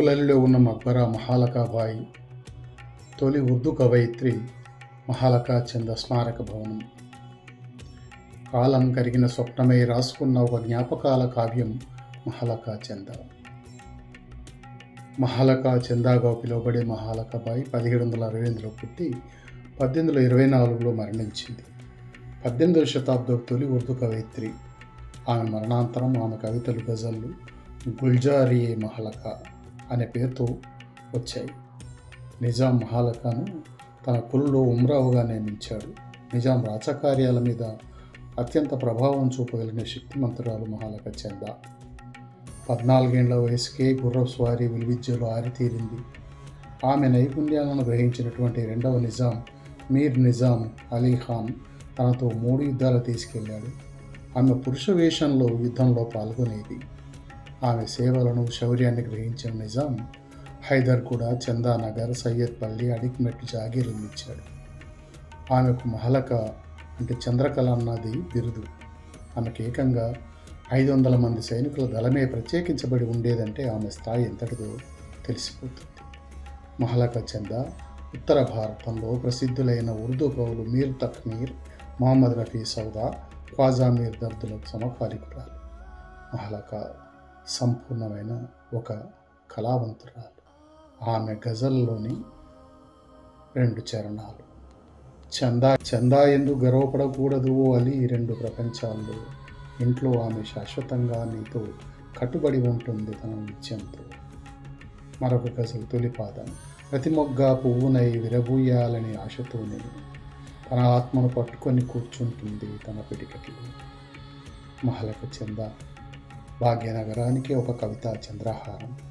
మౌలలిలో ఉన్న మక్బరా మహాలకాబాయి తొలి ఉర్దూ కవయిత్రి మహాలకా చంద స్మారక భవనం. కాలం కరిగిన స్వప్నమై రాసుకున్న ఒక జ్ఞాపకాల కావ్యం మహాలకా చంద. మహాలకా చందాగా పిలువబడే మహాలకాబాయి పదిహేడు వందల అరవై ఎనిమిదిలో పుట్టి పద్దెనిమిది వందల ఇరవై నాలుగులో మరణించింది. పద్దెనిమిదవ శతాబ్దం తొలి ఉర్దూ కవయిత్రి. ఆమె మరణాంతరం ఆమె కవితలు గజల్లు గుల్జారియే మహలక. అనే పేరుతో వచ్చాయి. నిజాం మహాలకాను తన కులులో ఉమ్రావుగా నియమించాడు. నిజాం రాచకార్యాల మీద అత్యంత ప్రభావం చూపగలిగిన శక్తిమంతురాలు మహాలక చెంద. పద్నాలుగేండ్ల వయసుకే గుర్ర స్వారీ విలువిద్యలో ఆరితీరింది. ఆమె నైపుణ్యాలను గ్రహించినటువంటి రెండవ నిజాం మీర్ నిజాం అలీఖాన్ తనతో మూడు యుద్ధాలు తీసుకెళ్ళాడు. ఆమె పురుష వేషంలో యుద్ధంలో పాల్గొనేది. ఆమె సేవలను శౌర్యాన్ని గ్రహించిన నిజాం హైదర్ కూడా చందానగర్ సయ్యద్పల్లి అడిక్మెట్ జాగీరులు ఇచ్చాడు. ఆమెకు మహలక అంటే చంద్రకళ అన్నది బిరుదు. ఆమెకు ఏకంగా ఐదు వందల మంది సైనికుల దళమే ప్రత్యేకించబడి ఉండేదంటే ఆమె స్థాయి ఎంతటిదో తెలిసిపోతుంది. మహలక చంద ఉత్తర భారతంలో ప్రసిద్ధులైన ఉర్దూ కవులు మీర్ తక్మీర్ మహమ్మద్ రఫీ సౌదా ఖ్వాజా మీర్ దర్దులకు సమకాలికురాలు. మహలక సంపూర్ణమైన ఒక కళావంతురాలు. ఆమె గజల్లోని రెండు చరణాలు. చందా చందా ఎందు గర్వపడకూడదు అని రెండు ప్రపంచాల్లో. ఇంట్లో ఆమె శాశ్వతంగా నీతో కట్టుబడి ఉంటుంది తన నిత్యంతో. మరొక గజల్ తొలిపాదం ప్రతి మొగ్గ పువ్వునై విరబూయాలని ఆశతోనే తన ఆత్మను పట్టుకొని కూర్చుంటుంది తన పిడికటిలో. మహలక చందా భాగ్యనగరానికి ఒక కవిత చంద్రహారం.